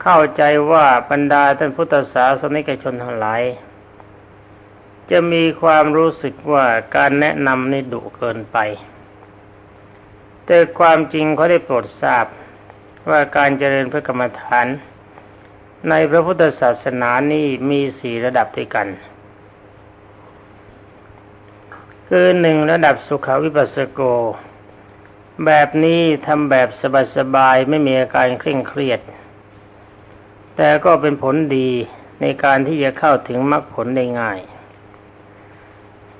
เข้าใจว่าบรรดาท่านพุทธศาสนิกชนทั้งหลาย จะมีความรู้สึกว่าการแนะนำนี่ดุเกินไป แต่ความจริงเขาได้โปรดทราบว่าการเจริญพระกรรมฐาน ในพระพุทธศาสนานี่มีสี่ระดับด้วยกัน คือหนึ่งระดับสุขวิปัสสโก แบบนี้ทำแบบสบายๆไม่มีอาการเคร่งเครียด แต่ก็เป็นผลดีในการที่จะเข้าถึงมรรคผลได้ง่าย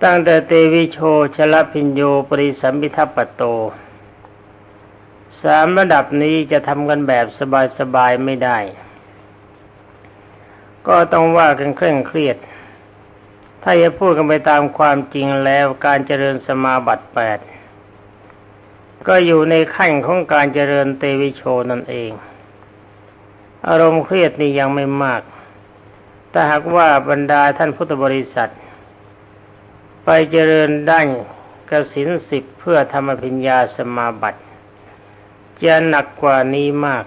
ตั้งแต่เตวิโชชลพิญโยปริสัมพิทัปโต สามระดับนี้จะทำกันแบบสบายๆไม่ได้ ก็ต้องว่ากันเคร่งเครียด ถ้าจะพูดกันไปตามความจริงแล้วการเจริญสมาบัติแปดก็อยู่ในขั้นของการเจริญเตวิโชนั่นเอง อารมณ์เครียดนี่ยังไม่มาก แต่หากว่าบรรดาท่านพุทธบริษัท ไปเจริญด้านกสินสิบเพื่อธรรมพิญญาสมาบัติ จะหนักกว่านี้มาก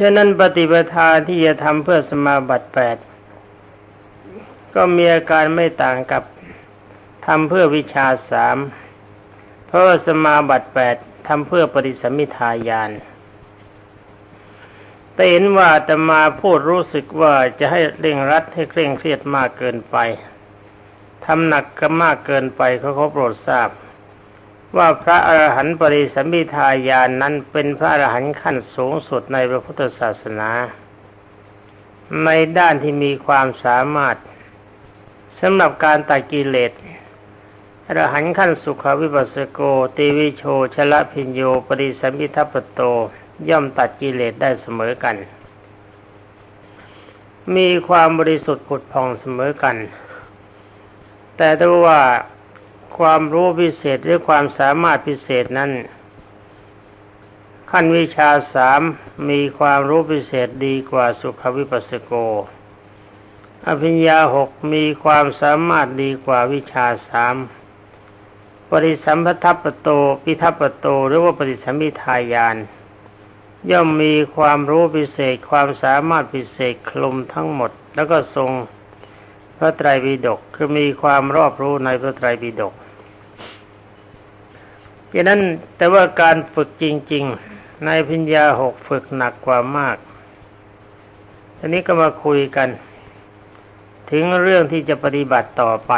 ฉะนั้นปฏิปทาที่จะทำเพื่อสมาบัติแปดก็มีอาการไม่ต่างกับทำเพื่อวิชาสาม เพราะว่าสมาบัติแปดทำเพื่อปฏิสมมิทายาน แต่เห็นว่าแต่มาพูดรู้สึกว่าจะให้เร่งรัดให้เคร่งเครียดมากเกินไปทำหนักก็มากเกินไปเขาเขาโปรดทราบ ว่าพระอรหันต์ปริสัมมิทายานนั้นเป็นพระอรหันต์ขั้นสูงสุดในพระพุทธศาสนา ในด้านที่มีความสามารถสำหรับการตัดกิเลสอรหันต์ขั้นสุขวิปัสสโกตีวิโชชละพิญโยปริสัมพิทัปปโต ย่อมตัดกิเลสได้เสมอกัน มีความบริสุทธิ์ผุดผ่องเสมอกัน แต่ถ้าว่าความรู้พิเศษหรือความสามารถพิเศษนั้น ขั้นวิชาสามมีความรู้พิเศษดีกว่าสุขวิปัสสโก อภิญญาหกมีความสามารถดีกว่าวิชาสามปริสัมพัทัปโต ปิทัปปโต หรือว่าปริสัมมิทายาน ย่อมมีความรู้พิเศษความสามารถพิเศษคลุมทั้งหมด แล้วก็ทรงพระไตรปิฎกคือมีความรอบรู้ในพระไตรปิฎกดังนั้นแต่ว่าการฝึกจริง ๆ ในพิญญาหกฝึกหนักกว่ามากทีนี้ก็มาคุยกัน ถึงเรื่องที่จะปฏิบัติต่อไป